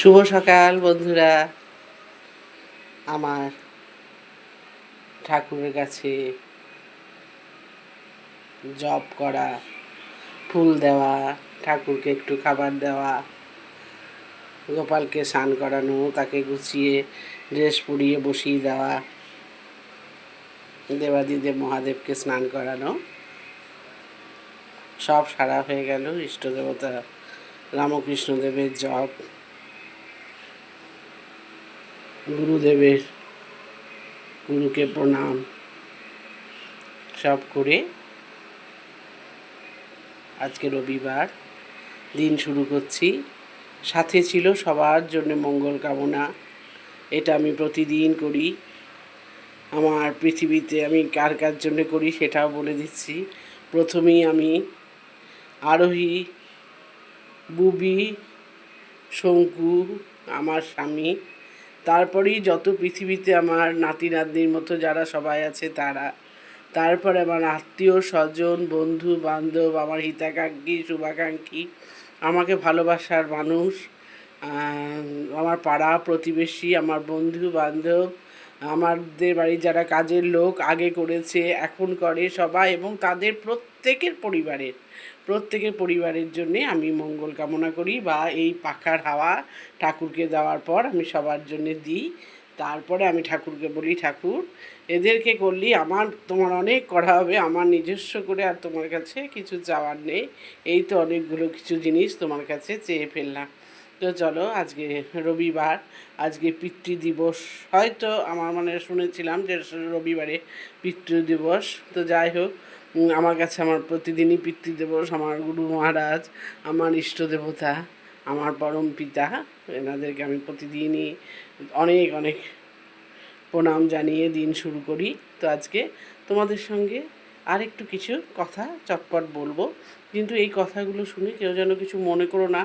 শুভ সকাল, বন্ধুরা। আমার ঠাকুরের কাছে জপ করা, ফুল দেওয়া, ঠাকুরকে একটু খাবার দেওয়া, গোপালকে স্নান করানো, তাকে গুছিয়ে ড্রেস পরিয়ে বসিয়ে দেওয়া, দেবাদিদেব মহাদেবকে স্নান করানো, সব সারা হয়ে গেল। ইষ্ট দেবতা রামকৃষ্ণদেবের জপ। গুরুদেবের গুরুকে প্রণাম সব করে আজকে রবিবার দিন শুরু করছি। সাথে ছিল সবার জন্য মঙ্গল কামনা। এটা আমি প্রতিদিন করি। আমার পৃথিবীতে আমি কার কার জন্য করি সেটাও বলে দিচ্ছি। প্রথমেই আমি আরোহী, বুবি, শঙ্কু, আমার স্বামী তারপরেই যত পৃথিবীতে আমার নাতি নাতনির মতো যারা সবাই আছে তারা, তারপরে আমার আত্মীয় স্বজন, বন্ধু, বান্ধব, আমার হিতাকাঙ্ক্ষী, শুভাকাঙ্ক্ষী, আমাকে ভালোবাসার মানুষ আমার পাড়া প্রতিবেশী, আমার বন্ধু বান্ধব আমাদের বাড়ির যারা কাজের লোক আগে করেছে, এখন করে সবাই এবং তাদের প্রত্যেকের পরিবারের প্রত্যেকের পরিবারের জন্যে আমি মঙ্গল কামনা করি বা এই পাখার হাওয়া ঠাকুরকে দেওয়ার পর আমি সবার জন্য দিই। তারপরে আমি ঠাকুরকে বলি, ঠাকুর, এদেরকে করলি আমার, তোমার অনেক করা হবে, আমার নিজস্ব করে আর তোমার কাছে কিছু চাওয়ার নেই। এই তো অনেকগুলো কিছু জিনিস তোমার কাছে চেয়ে ফেললাম। তো চলো, আজকে রবিবার, আজকে পিতৃ দিবস হয়তো আমার মানে শুনেছিলাম যে রবিবারে পিতৃ দিবস তো যাই হোক আমার কাছে আমার প্রতিদিনই পিতৃ দিবস আমার গুরু মহারাজ, আমার ইষ্ট দেবতা, আমার পরম পিতা, এনাদেরকে আমি প্রতিদিনই অনেক অনেক প্রণাম জানিয়ে দিন শুরু করি। তো আজকে তোমাদের সঙ্গে আর একটু কিছু কথা চটপট বলব। কিন্তু এই কথাগুলো শুনে কেউ যেন কিছু মনে করো না।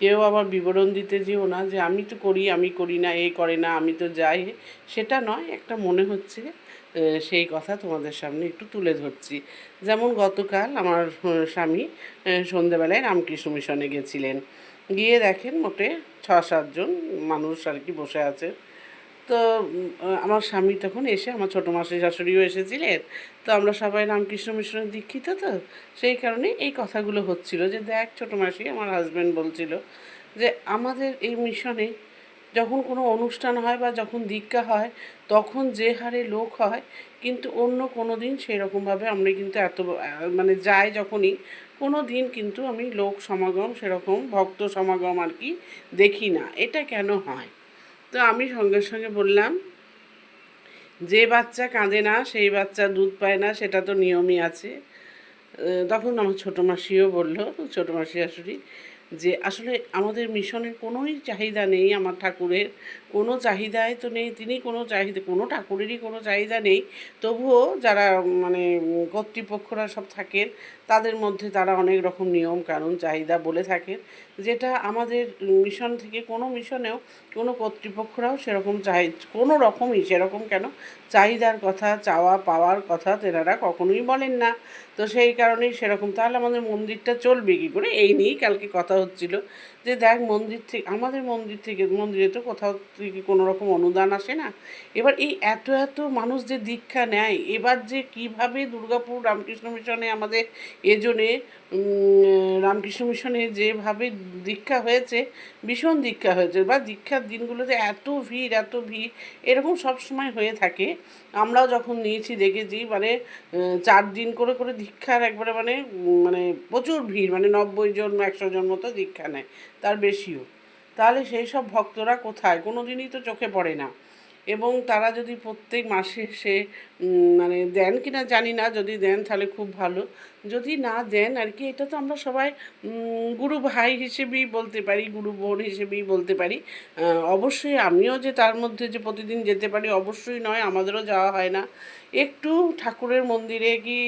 কেউ আবার বিবরণ দিতে যেও না যে, আমি তো করি, আমি করি না, এ করে না, আমি তো যাই। সেটা নয়, একটা মনে হচ্ছে সেই কথা তোমাদের সামনে একটু তুলে ধরছি। যেমন গতকাল আমার স্বামী সন্ধেবেলায় রামকৃষ্ণ মিশনে গেছিলেন। গিয়ে দেখেন মোটে ছ সাতজন মানুষ আর কি বসে আছে। তো আমার স্বামী তখন এসে আমার ছোটো মাসি শাশুড়িও এসেছিলেন। তো আমরা সবাই রামকৃষ্ণ মিশনের দীক্ষিত তো, সেই কারণে এই কথাগুলো হচ্ছিল যে, দেখ ছোটো মাসি, আমার হাজব্যান্ড বলছিল যে, আমাদের এই মিশনে যখন কোনো অনুষ্ঠান হয় বা যখন দীক্ষা হয়, তখন যে হারে লোক হয়, কিন্তু অন্য কোনো দিন সেরকমভাবে আমরা কিন্তু এত মানে যাই যখনই, কোনো দিন কিন্তু আমি লোক সমাগম, সেরকম ভক্ত সমাগম আর কি দেখি না। এটা কেন হয়? তো আমি সঙ্গে সঙ্গে বললাম, যে বাচ্চা কাঁদে না, সেই বাচ্চা দুধ পায় না, সেটা তো নিয়মই আছে। তখন আমার ছোটো মাসিও বলল, ছোটো মাসি শাশুড়ি যে আসলে আমাদের মিশনের কোনোই চাহিদা নেই আমার ঠাকুরের। কোনো চাহিদাই তো নেই, তিনি কোনো চাহিদা, কোনো ঠাকুরেরই কোনো চাহিদা নেই। তবুও যারা মানে কর্তৃপক্ষরা সব থাকেন, তাদের মধ্যে তারা অনেক রকম নিয়ম কানুন চাহিদা বলে থাকেন। যেটা আমাদের মিশন থেকে কোনো মিশনেও কোনো কর্তৃপক্ষরাও সেরকম চাই কোনো রকমই সেরকম কেন চাহিদার কথা, চাওয়া পাওয়ার কথা তেনারা কখনোই বলেন না। তো সেই কারণেই সেরকম, তাহলে আমাদের মন্দিরটা চলবে কী করে? এই নিয়েই কালকে কথা হচ্ছিল। যে দেখ মন্দির থেকে, আমাদের মন্দির থেকে, মন্দিরে তো কোথাও থেকে কোনো রকম অনুদান আসে না। এবার এই এত এত মানুষ যে দীক্ষা নেয়, এবার যে কীভাবে দুর্গাপুর রামকৃষ্ণ মিশনে আমাদের এজনে রামকৃষ্ণ মিশনে যেভাবে দীক্ষা হয়েছে, ভীষণ দীক্ষা হয়েছে, বা দীক্ষার দিনগুলোতে এত ভিড় এত ভিড়, এরকম সব সময় হয়ে থাকে। আমরাও যখন নিয়েছি, দেখেছি মানে চার দিন করে করে দীক্ষার একবারে মানে মানে প্রচুর ভিড় মানে নব্বই জন, একশো জন মতো দীক্ষা নেয়। তার বেশিও। তাহলে সেই সব ভক্তরা কোথায়? কোনো দিনই তো চোখে পড়ে না। এবং তারা যদি প্রত্যেক মাসে সে মানে দেন কিনা জানি না, যদি দেন তাহলে খুব ভালো। যদি না দেন আর কি, এটা তো আমরা সবাই গুরু ভাই হিসেবেই বলতে পারি, গুরু বোন হিসেবেই বলতে পারি। অবশ্যই আমিও যে তার মধ্যে যে প্রতিদিন যেতে পারি, অবশ্যই নয়, আমাদেরও যাওয়া হয় না। একটু ঠাকুরের মন্দিরে কি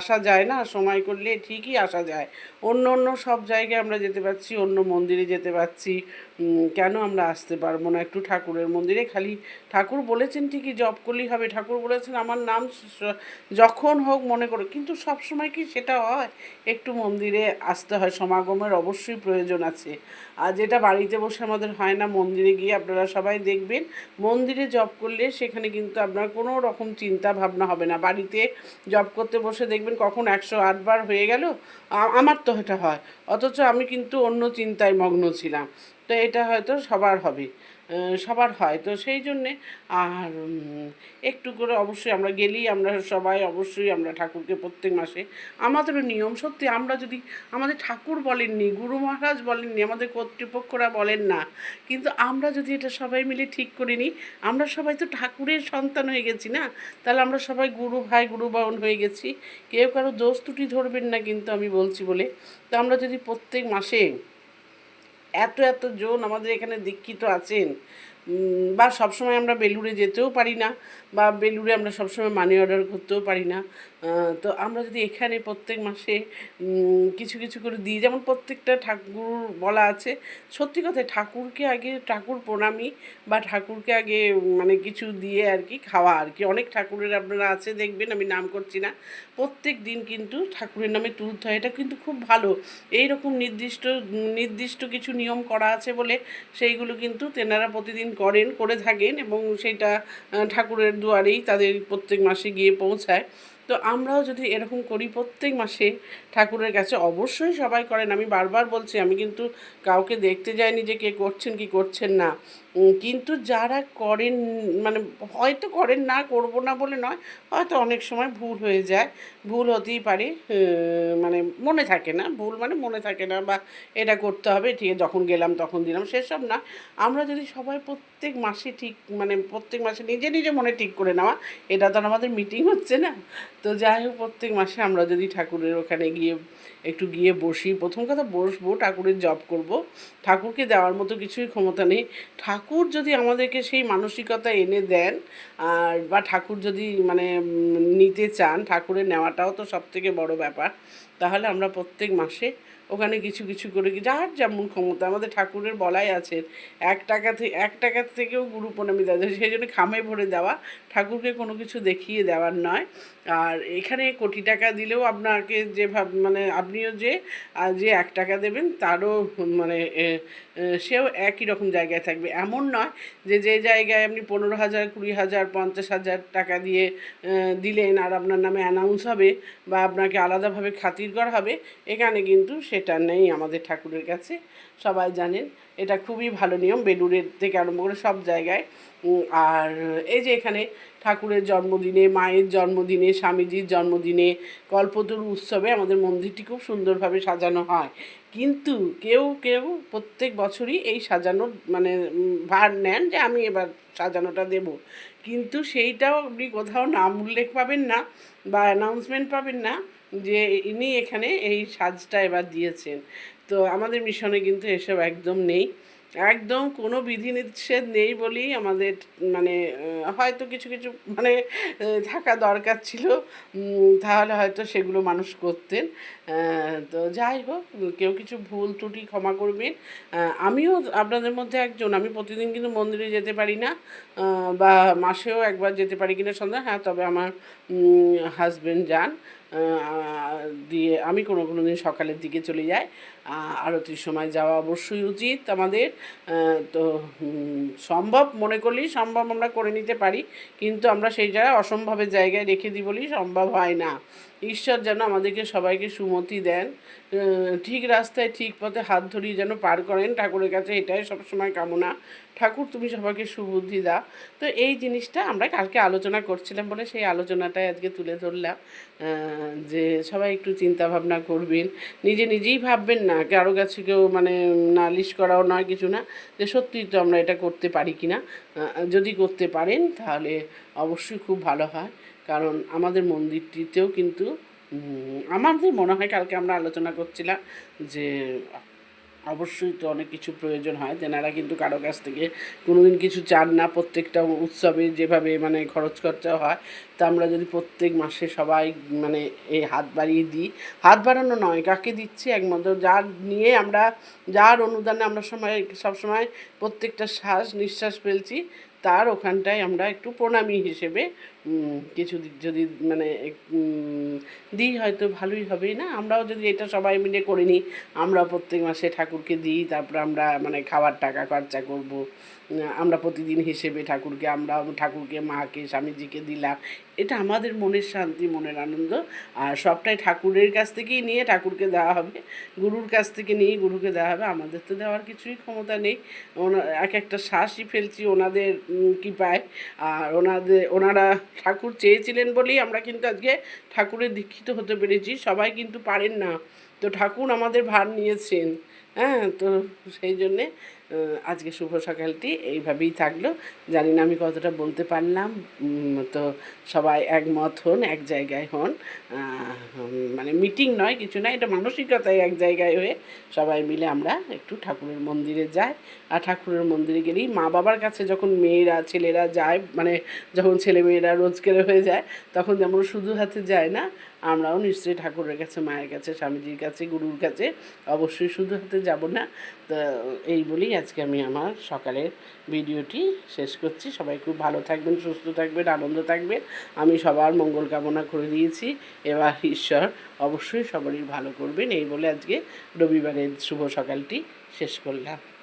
আসা যায় না? সময় করলে ঠিকই আসা যায়। অন্য অন্য সব জায়গায় আমরা যেতে পারছি, অন্য মন্দিরে যেতে পারছি। কেন আমরা আসতে পারব না? একটু ঠাকুরের মন্দিরে খালি ঠাকুর বলেছেন ঠিকই জব করলেই হবে। ঠাকুর বলেছেন, আমার আমার নাম যখন হোক মনে করে। কিন্তু সব সময় কি সেটা হয়? একটু মন্দিরে আসতে হয়, সমাগমের অবশ্যই প্রয়োজন আছে। আর যেটা বাড়িতে বসে আমাদের হয় না, মন্দিরে গিয়ে আপনারা সবাই দেখবেন। মন্দিরে জব করলে সেখানে কিন্তু আপনার কোনো রকম চিন্তা ভাবনা হবে না। বাড়িতে জব করতে বসে দেখবেন কখন একশো আটবার হয়ে গেল আমার তো এটা হয়। অথচ আমি কিন্তু অন্য চিন্তায় মগ্ন ছিলাম। তো এটা হয়তো সবার হবে সবার হয়। তো সেই জন্যে আর একটু করে অবশ্যই আমরা গেলেই আমরা সবাই অবশ্যই আমরা ঠাকুরকে প্রত্যেক মাসে আমাদেরও নিয়ম সত্যি আমরা যদি, আমাদের ঠাকুর বলেননি, গুরু মহারাজ বলেননি, আমাদের কর্তৃপক্ষরা বলেন না, কিন্তু আমরা যদি এটা সবাই মিলে ঠিক করে নিই, আমরা সবাই তো ঠাকুরের সন্তান হয়ে গেছি না? তাহলে আমরা সবাই গুরু ভাই, গুরু বাউন হয়ে গেছি। কেউ কারও দোষ ত্রুটি ধরবেন না কিন্তু আমি বলছি বলে। তো আমরা যদি প্রত্যেক মাসে এত এত জন আমাদের এখানে দীক্ষিত আছেন। বা সবসময় আমরা বেলুড়ে যেতেও পারি না। বা বেলুড়ে আমরা সবসময় মানি অর্ডার করতেও পারি না। তো আমরা যদি এখানে প্রত্যেক মাসে কিছু কিছু করে দিই, যেমন প্রত্যেকটা ঠাকুর বলা আছে, সত্যি কথা ঠাকুরকে আগে ঠাকুর প্রণামী বা ঠাকুরকে আগে মানে কিছু দিয়ে আর কি খাওয়া আর কি। অনেক ঠাকুরের আপনারা আছে, দেখবেন, আমি নাম করছি না। প্রত্যেক দিন কিন্তু ঠাকুরের নামে তুলতে হয়, এটা কিন্তু খুব ভালো। এই রকম নির্দিষ্ট নির্দিষ্ট কিছু নিয়ম করা আছে বলে সেইগুলো কিন্তু তেনারা প্রতিদিন করেন, করে থাকেন এবং সেটা ঠাকুরের দুয়ারেই তাদের প্রত্যেক মাসে গিয়ে পৌঁছায়। তো আমরাও যদি এরকম করি প্রত্যেক মাসে ঠাকুরের কাছে অবশ্যই সবাই করেন। আমি বারবার বলছি, আমি কিন্তু কাউকে দেখতে যাইনি যে কে করছেন, কি করছেন না। কিন্তু যারা করেন মানে হয়তো করেন না, করব না বলে নয়, হয়তো অনেক সময় ভুল হয়ে যায়। ভুল হতেই পারে মানে মনে থাকে না, ভুল মানে মনে থাকে না বা এটা করতে হবে, ঠিক, যখন গেলাম তখন দিলাম, সেসব না। আমরা যদি সবাই প্রত্যেক মাসে ঠিক মানে প্রত্যেক মাসে নিজে নিজে মনে ঠিক করে নেওয়া, এটা তো আমাদের মিটিং হচ্ছে না। তো যাই হোক, প্রত্যেক মাসে আমরা যদি ঠাকুরের ওখানে গিয়ে, একটু গিয়ে বসি, প্রথম কথা বসবো, ঠাকুরের জব করব। ঠাকুরকে দেওয়ার মতো কিছুই ক্ষমতা নেই। ঠাকুর যদি আমাদেরকে সেই মানসিকতা এনে দেন, আর বা ঠাকুর যদি মানে নিতে চান, ঠাকুরের নেওয়াটাও তো সবথেকে বড় ব্যাপার, তাহলে আমরা প্রত্যেক মাসে ওখানে কিছু কিছু করে কি- যার যেমন ক্ষমতা, আমাদের ঠাকুরের বলাই আছে, এক টাকা থেকে এক টাকা থেকেও গুরু প্রণামী দেওয়া যায় সেই জন্য খামে ভরে দেওয়া, ঠাকুরকে কোনো কিছু দেখিয়ে দেওয়ার নয়। আর এখানে কোটি টাকা দিলেও আপনাকে যে ভাব মানে আপনিও যে যে এক টাকা দেবেন, তারও মানে সেও একই রকম জায়গায় থাকবে। এমন নয় যে যে জায়গায় আপনি পনেরো হাজার, কুড়ি হাজার, পঞ্চাশ হাজার টাকা দিয়ে দিলেন আর আপনার নামে অ্যানাউন্স হবে বা আপনাকে আলাদাভাবে খাতির করা হবে, এখানে কিন্তু সেটা নেই আমাদের ঠাকুরের কাছে। সবাই জানেন, এটা খুবই ভালো নিয়ম, বেলুড়ের থেকে আরম্ভ করে সব জায়গায়। আর এই যে এখানে ঠাকুরের জন্মদিনে, মায়ের জন্মদিনে, স্বামীজির জন্মদিনে, কল্পতরু উৎসবে আমাদের মন্দিরটি খুব সুন্দরভাবে সাজানো হয়। কিন্তু কেউ কেউ প্রত্যেক বছরই এই সাজানোর মানে ভার নেন যে আমি এবার সাজানোটা দেব। কিন্তু সেইটাও আপনি কোথাও নাম উল্লেখ পাবেন না বা অ্যানাউন্সমেন্ট পাবেন না। যে ইনি এখানে এই সাজটা এবার দিয়েছেন। তো আমাদের মিশনে কিন্তু এসব একদম নেই। একদম কোনো বিধিনিষেধ নেই বলেই আমাদের মানে হয়তো কিছু কিছু মানে থাকা দরকার ছিল। তাহলে হয়তো সেগুলো মানুষ করতেন। তো যাই হোক, কেউ কিছু ভুল ত্রুটি ক্ষমা করবেন। আমিও আপনাদের মধ্যে একজন। আমি প্রতিদিন কিন্তু মন্দিরে যেতে পারি না। বা মাসেও একবার যেতে পারি কিনা সন্ধ্যা হ্যাঁ তবে আমার হাজবেন্ড যান। দিয়ে আমি কোনো কোনো দিন সকালের দিকে চলে যাই। আরতির সময় যাওয়া অবশ্যই উচিত আমাদের। তো সম্ভব মনে করলেই সম্ভব আমরা করে নিতে পারি, কিন্তু আমরা সেই জায়গায় অসম্ভবের জায়গায় রেখে দিই বলেই সম্ভব হয় না। ঈশ্বর যেন আমাদেরকে সবাইকে সুমতি দেন। ঠিক রাস্তায় ঠিক পথে হাত ধরিয়ে যেন পার করেন ঠাকুরের কাছে, এটাই সবসময় কামনা। ঠাকুর তুমি সবাইকে সুবুদ্ধি দাও। তো এই জিনিসটা আমরা কালকে আলোচনা করছিলাম বলে সেই আলোচনাটাই আজকে তুলে ধরলাম যে সবাই একটু চিন্তা ভাবনা করবেন। নিজে নিজেই ভাববেন না, কারও কাছে কেউ মানে নালিশ করাও নয় কিছু না, যে সত্যিই তো আমরা এটা করতে পারি কি না যদি করতে পারেন তাহলে অবশ্যই খুব ভালো হয়, কারণ আমাদের মন্দিরটিতেও কিন্তু আমাদের মনে হয় কালকে আমরা আলোচনা করছিলাম যে অবশ্যই তো অনেক কিছু প্রয়োজন হয়, তেনারা কিন্তু কারও কাছ থেকে কোনোদিন কিছু চান না, প্রত্যেকটা উৎসবে যেভাবে মানে খরচ খরচা হয়, তা আমরা যদি প্রত্যেক মাসে সবাই মানে এই হাত বাড়িয়ে দিই, হাত বাড়ানো নয়, কাকে দিচ্ছি একমাত্র? যার নিয়ে আমরা, যার অনুদানে আমরা সময় সবসময় প্রত্যেকটা শ্বাস নিঃশ্বাস ফেলছি, তার ওখানটায় আমরা একটু প্রণামী হিসেবে কিছু যদি মানে দিই হয়তো ভালোই হবে না? আমরাও যদি এটা সবাই মিলে করে নিই, আমরা প্রত্যেক মাসে ঠাকুরকে দিই, তারপর আমরা মানে খাবার টাকা খরচা করব। আমরা প্রতিদিন হিসেবে ঠাকুরকে আমরা ঠাকুরকে, মাকে, স্বামীজিকে দিলাম। এটা আমাদের মনের শান্তি, মনের আনন্দ। আর সবটাই ঠাকুরের কাছ থেকেই নিয়ে ঠাকুরকে দেওয়া হবে। গুরুর কাছ থেকে নিয়েই গুরুকে দেওয়া হবে। আমাদের তো দেওয়ার কিছুই ক্ষমতা নেই। এক একটা শ্বাসই ফেলছি ওনাদের কৃপায়। আর ওনাদের ওনারা ঠাকুর চেয়েছিলেন বলেই আমরা কিন্তু আজকে ঠাকুরের দীক্ষিত হতে পেরেছি। সবাই কিন্তু পারেন না। তো ঠাকুর আমাদের ভার নিয়েছেন হ্যাঁ? তো সেই জন্যে আজকে শুভ সকালটি এইভাবেই থাকল। জানি না আমি কতটা বলতে পারলাম। তো সবাই একমত হন, এক জায়গায় হন। মানে মিটিং নয়, কিছু না, এটা মানসিকতায় এক জায়গায় হয়ে সবাই মিলে আমরা একটু ঠাকুরের মন্দিরে যাই। আর ঠাকুরের মন্দিরে গেলেই মা বাবার কাছে যখন মেয়েরা, ছেলেরা যায় মানে যখন ছেলে মেয়েরা রোজগার হয়ে যায়, তখন যেমন শুধু হাতে যায় না আমরাও নিশ্চয়ই ঠাকুরের কাছে, মায়ের কাছে, স্বামীজির কাছে, গুরুর কাছে অবশ্যই শুধু হাতে যাব না। তো এই বলেই আজকে আমি আমার সকালের ভিডিওটি শেষ করছি। সবাই খুব ভালো থাকবেন, সুস্থ থাকবেন, আনন্দ থাকবেন। আমি সবার মঙ্গল কামনা করে দিয়েছি। এবার ঈশ্বর অবশ্যই সবারই ভালো করবেন। এই বলে আজকে রবিবারের শুভ সকালটি শেষ করলাম।